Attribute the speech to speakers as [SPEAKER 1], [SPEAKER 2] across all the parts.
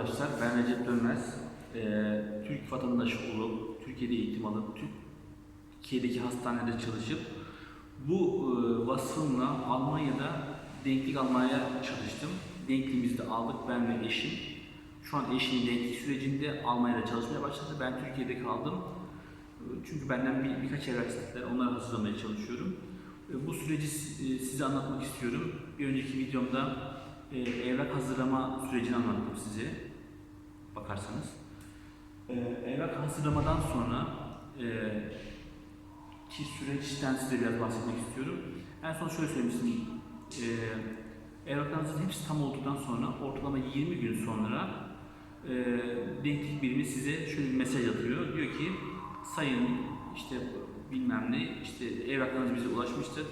[SPEAKER 1] arkadaşlar, ben Recep Dönmez. Ee, Türk vatandaşı olup, Türkiye'de eğitim alıp, Türkiye'deki hastanede çalışıp bu e, vasfımla Almanya'da denklik almaya çalıştım. Denkliğimizi de aldık ben ve eşim. Şu an eşim denklik sürecinde Almanya'da çalışmaya başladı. Ben Türkiye'de kaldım. E, Çünkü benden bir, birkaç evrak istediler. Onları hazırlamaya çalışıyorum. E, Bu süreci e, size anlatmak istiyorum. Bir önceki videomda evrak hazırlama sürecini anlattım size. Bakarsanız. E, evrak hazırlamadan sonra e, ki süreçten size biraz bahsetmek istiyorum. En son şöyle söylemiştim. E, evraklarınızın hepsi tam olduktan sonra ortalama 20 gün sonra e, denklik birimi size şöyle bir mesaj atıyor. Diyor ki sayın işte bilmem ne işte evraklarınız bize ulaşmıştır.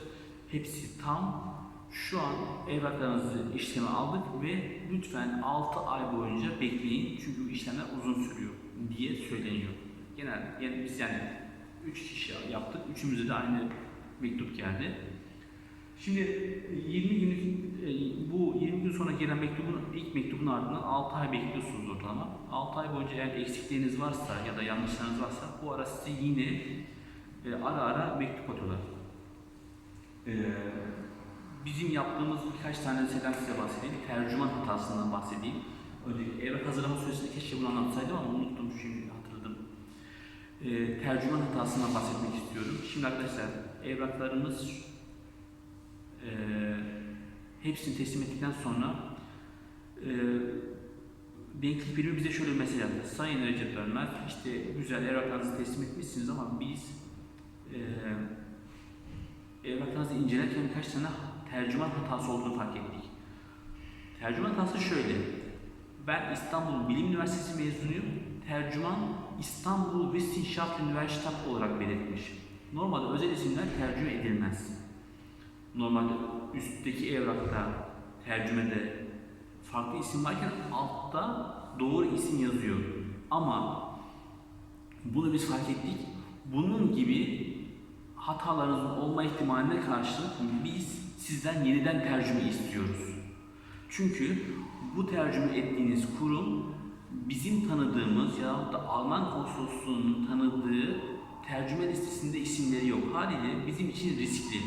[SPEAKER 1] Hepsi tam. Şu an evraklarınızı işleme aldık ve lütfen 6 ay boyunca bekleyin çünkü işlemler uzun sürüyor diye söyleniyor. Genel yani biz yani 3 kişi yaptık. Üçümüze de aynı mektup geldi. Şimdi 20 günlük e, bu 20 gün sonra gelen mektubun ilk mektubun ardından 6 ay bekliyorsunuz ortalama. 6 ay boyunca eğer eksikliğiniz varsa ya da yanlışlarınız varsa bu ara size yine e, ara ara mektup atıyorlar. Bizim yaptığımız birkaç tane şeyden size bahsedeyim. Tercüman hatasından bahsedeyim. Önce evrak hazırlama süresinde keşke bunu anlatsaydım ama unuttum şimdi hatırladım. E, tercüman hatasından bahsetmek istiyorum. Şimdi arkadaşlar evraklarımız e, hepsini teslim ettikten sonra e, denklik birimi bize şöyle bir mesaj attı. Sayın Recep Dönmez, işte güzel evraklarınızı teslim etmişsiniz ama biz e, evraklarınızı incelerken birkaç tane tercüman hatası olduğunu fark ettik. Tercüman hatası şöyle. Ben İstanbul Bilim Üniversitesi mezunuyum. Tercüman İstanbul Wissenschaft Universität olarak belirtmiş. Normalde özel isimler tercüme edilmez. Normalde üstteki evrakta tercümede farklı isim varken altta doğru isim yazıyor. Ama bunu biz fark ettik. Bunun gibi hatalarınızın olma ihtimaline karşılık biz sizden yeniden tercüme istiyoruz. Çünkü bu tercüme ettiğiniz kurum bizim tanıdığımız ya da Alman konsolosluğunun tanıdığı tercüme listesinde isimleri yok. Haliyle bizim için riskli.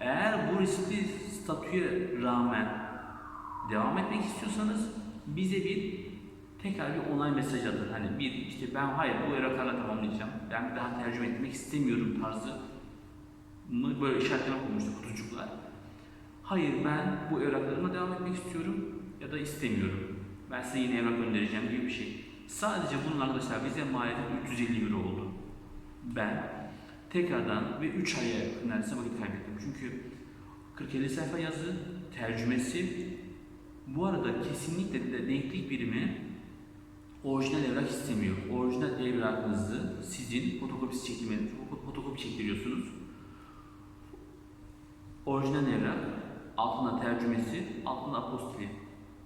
[SPEAKER 1] Eğer bu riskli statüye rağmen devam etmek istiyorsanız bize bir tekrar bir onay mesajı atın. Hani bir işte ben hayır bu evraklarla tamamlayacağım. Ben daha tercüme etmek istemiyorum tarzı böyle işaretler koymuştu kutucuklar. Hayır ben bu evraklarıma devam etmek istiyorum ya da istemiyorum. Ben size yine evrak göndereceğim gibi bir şey. Sadece bunun arkadaşlar bize maliyeti 350 euro oldu. Ben tekrardan ve 3 aya neredeyse vakit kaybettim. Çünkü 40-50 sayfa yazı, tercümesi bu arada kesinlikle de denklik birimi orijinal evrak istemiyor. Orijinal evrakınızı sizin fotokopisi çektirmeniz, fotokopi çektiriyorsunuz. Orijinal evrak, altına tercümesi, altına apostili.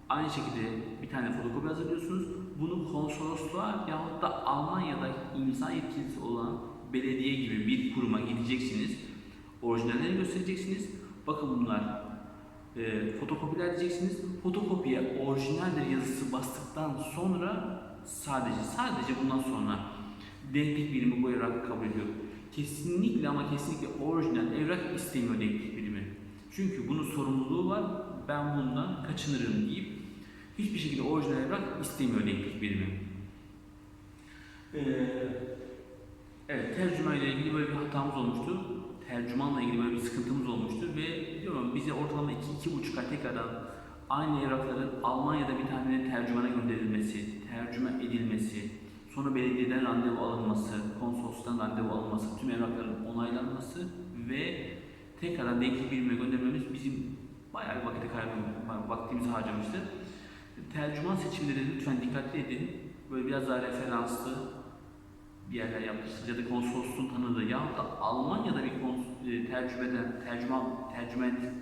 [SPEAKER 1] Aynı şekilde bir tane fotokopi hazırlıyorsunuz. Bunu konsolosluğa yahut da Almanya'da imza yetkilisi olan belediye gibi bir kuruma gideceksiniz. Orijinalleri göstereceksiniz. Bakın bunlar e, fotokopiler diyeceksiniz. Fotokopiye orijinaldir yazısı bastıktan sonra sadece sadece bundan sonra denklik birimi evrak kabul ediyor. Kesinlikle ama kesinlikle orijinal evrak istemiyor denklik birimi. Çünkü bunun sorumluluğu var. Ben bundan kaçınırım deyip hiçbir şekilde orijinal evrak istemiyor denklik birimi. Ee, evet, tercüme ile ilgili böyle bir hatamız olmuştu. Tercümanla ilgili böyle bir sıkıntımız olmuştu ve diyorum bize ortalama 2-2,5 ay tekrardan aynı evrakların Almanya'da bir tane tercümana gönderilmesi, tercüme edilmesi, sonra belediyeden randevu alınması, konsolosluktan randevu alınması, tüm evrakların onaylanması ve tekrardan denklik birimine göndermemiz bizim bayağı bir vakit kaybı, vaktimizi harcamıştı. Tercüman seçimleri lütfen dikkatli edin. Böyle biraz daha referanslı bir yerler yapmışsınız ya da konsolosluğun tanıdığı yahut da Almanya'da bir kons- e, tercümeden, tercüman, tercümen,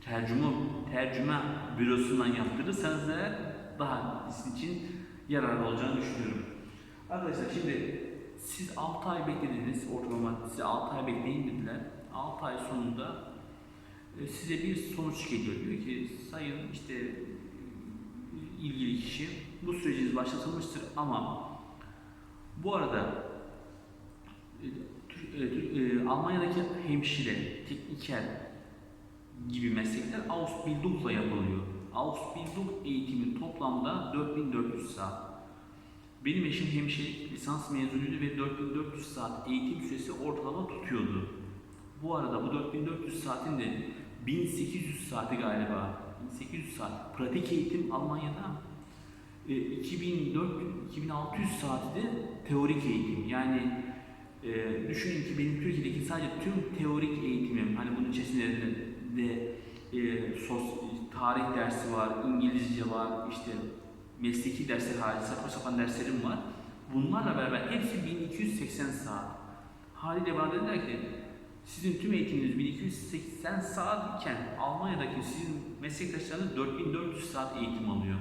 [SPEAKER 1] tercüme, tercüme bürosundan yaptırırsanız eğer daha sizin için yararlı olacağını düşünüyorum. Arkadaşlar şimdi siz 6 ay beklediniz ortalama size 6 ay bekleyin dediler. 6 ay sonunda e, size bir sonuç geliyor. Diyor ki sayın işte ilgili kişi bu süreciniz başlatılmıştır ama bu arada e, e, Almanya'daki hemşire, tekniker gibi meslekler Ausbildung'la yapılıyor. Ausbildung eğitimi toplamda 4400 saat. Benim eşim hemşirelik lisans mezunuydu ve 4400 saat eğitim süresi ortalama tutuyordu. Bu arada bu 4400 saatin de 1800 saati galiba, 1800 saat pratik eğitim Almanya'da e, 2400 2600 saati de teorik eğitim. Yani e, düşünün ki benim Türkiye'deki sadece tüm teorik eğitimim, hani bunun içerisinde de e, sos, tarih dersi var, İngilizce var, işte mesleki dersler hariç saçma sapan derslerim var. Bunlarla beraber hepsi 1280 saat. Haliyle bana dediler ki sizin tüm eğitiminiz 1280 saat iken Almanya'daki sizin meslektaşlarınız 4400 saat eğitim alıyor.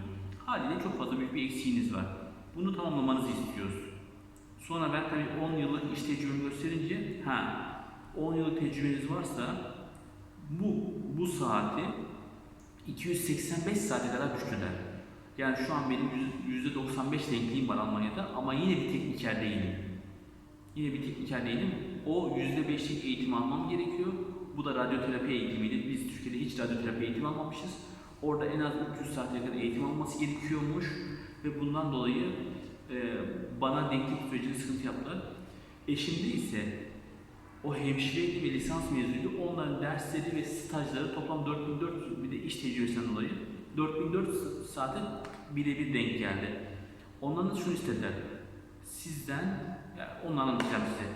[SPEAKER 1] Haliyle çok fazla büyük bir eksiğiniz var. Bunu tamamlamanızı istiyoruz. Sonra ben tabii 10 yıllık iş tecrübemi gösterince, ha 10 yıllık tecrübeniz varsa bu bu saati 285 saate kadar düştüler. Yani şu an benim yüz- %95 denkliğim var Almanya'da ama yine bir tekniker değilim. Yine bir tekniker değilim. O %5'lik eğitim almam gerekiyor. Bu da radyoterapi eğitimiydi. Biz Türkiye'de hiç radyoterapi eğitim almamışız. Orada en az 300 saate kadar eğitim alması gerekiyormuş ve bundan dolayı e, bana denklik sürecinde sıkıntı yaptılar. Eşimde ise o hemşireydi ve lisans mezunuydu. Onların dersleri ve stajları toplam 4400 bir de iş tecrübesinden dolayı 4400 saate birebir denk geldi. Ondan da şunu istediler. Sizden, yani anlatacağım size.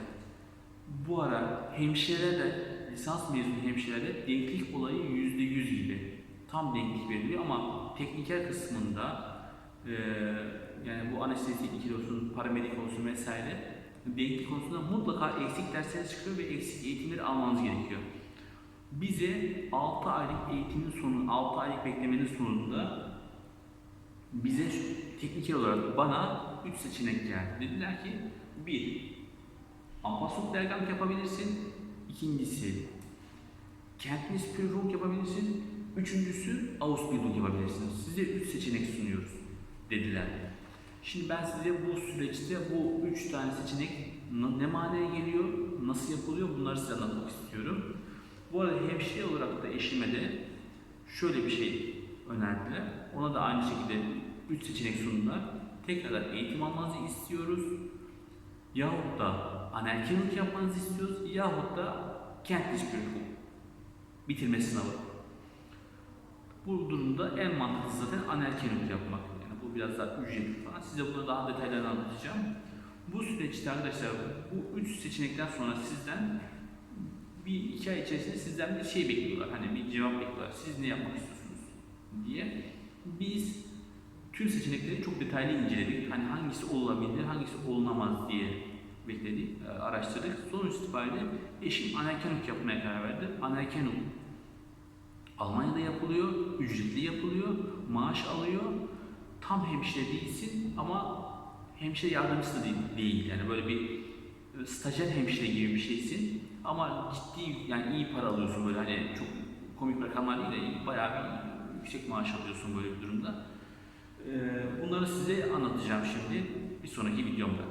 [SPEAKER 1] Bu ara hemşirelere de, lisans mezunu hemşirelere denklik olayı %100 gibi. Tam denklik veriliyor ama tekniker kısmında eee yani bu anestezi teknikeri olsun, paramedik olsun vesaire denklik konusunda mutlaka eksik dersler çıkıyor ve eksik eğitimleri almanız gerekiyor. Bize 6 aylık eğitimin sonu, 6 aylık beklemenin sonunda bize tekniker olarak bana 3 seçenek geldi. Dediler ki 1. Ampasuk dergamlık yapabilirsin. İkincisi Kenntnis Prüfung yapabilirsin. Üçüncüsü Ausbildung yapabilirsin. Size 3 seçenek sunuyoruz dediler. Şimdi ben size bu süreçte bu üç tane seçenek ne manaya geliyor, nasıl yapılıyor bunları size anlatmak istiyorum. Bu arada hemşire olarak da eşime de şöyle bir şey önerdiler. Ona da aynı şekilde üç seçenek sundular. Tekrar eğitim almanızı istiyoruz. Yahut da anerkenlik yapmanızı istiyoruz. Yahut da kentliş prüfung bitirme sınavı. Bu durumda en mantıklısı zaten anerkenlik yapmak. Yani bu biraz daha ücretli falan. Size bunu daha detaylarını anlatacağım. Bu süreçte arkadaşlar bu üç seçenekten sonra sizden bir iki ay içerisinde sizden bir şey bekliyorlar. Hani bir cevap bekliyorlar. Siz ne yapmak istiyorsunuz diye. Biz tüm seçenekleri çok detaylı inceledik. Hani hangisi olabilir, hangisi olunamaz diye bekledik, e, araştırdık. Sonuç itibariyle eşim anerkenlik yapmaya karar verdi. Anerkenlik Almanya'da yapılıyor, ücretli yapılıyor, maaş alıyor. Tam hemşire değilsin ama hemşire yardımcısı da değil. Yani böyle bir e, stajyer hemşire gibi bir şeysin. Ama ciddi yani iyi para alıyorsun böyle hani çok komik rakamlar değil de bayağı bir yüksek maaş alıyorsun böyle bir durumda. Ee, Bunları size anlatacağım şimdi bir sonraki videomda.